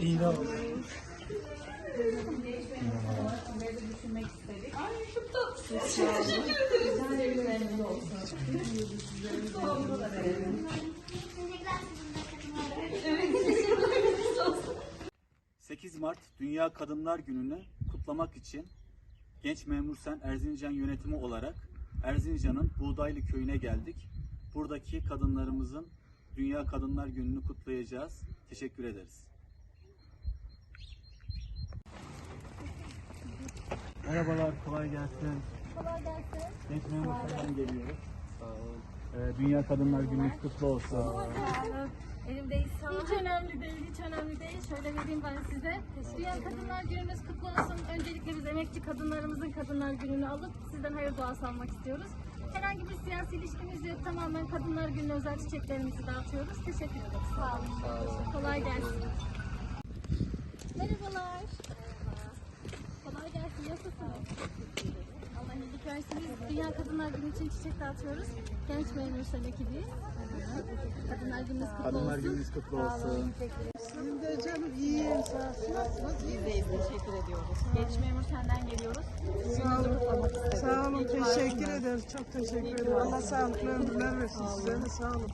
İyi de Teşekkürler. 8 Mart Dünya Kadınlar Günü'nü kutlamak için Genç Memur Sen Erzincan yönetimi olarak Erzincan'ın Buğdaylı Köyü'ne geldik. Buradaki kadınlarımızın Dünya Kadınlar Günü'nü kutlayacağız. Teşekkür ederiz. Merhabalar, kolay gelsin. Kolay gelsin. Genç Memur Sen'den geliyoruz. Ee, Dünya Kadınlar Günü kutlu olsun. Elimdeyiz sağ olun. Hiç önemli değil, hiç önemli değil. Şöyle vereyim ben size. Dünya Kadınlar Gününüz kutlu olsun. Biz emekçi kadınlarımızın Kadınlar Günü'nü alıp sizden hayır duası almak istiyoruz. Herhangi bir siyasi ilişkimiz yok. Tamamen Kadınlar Günü'ne özel çiçeklerimizi dağıtıyoruz. Teşekkür ederiz. Sağ olun. Kolay gelsin. Merhabalar. Kolay gelsin. Nasılsınız? Allah iyilik versin. Biz Dünya Kadınlar Günü için çiçek dağıtıyoruz. Genç memur ekibiyiz. Kadınlar Gününüz kutlu Kadınlar olsun. Gününüz kutlu olsun. Biz deyiz, teşekkür ediyoruz. Genç senden geliyoruz. Sağ olun. Sağ olun. Teşekkür ederiz. Çok teşekkür ederim. Allah sağlıklı ömürler versin size de. Sağ olun.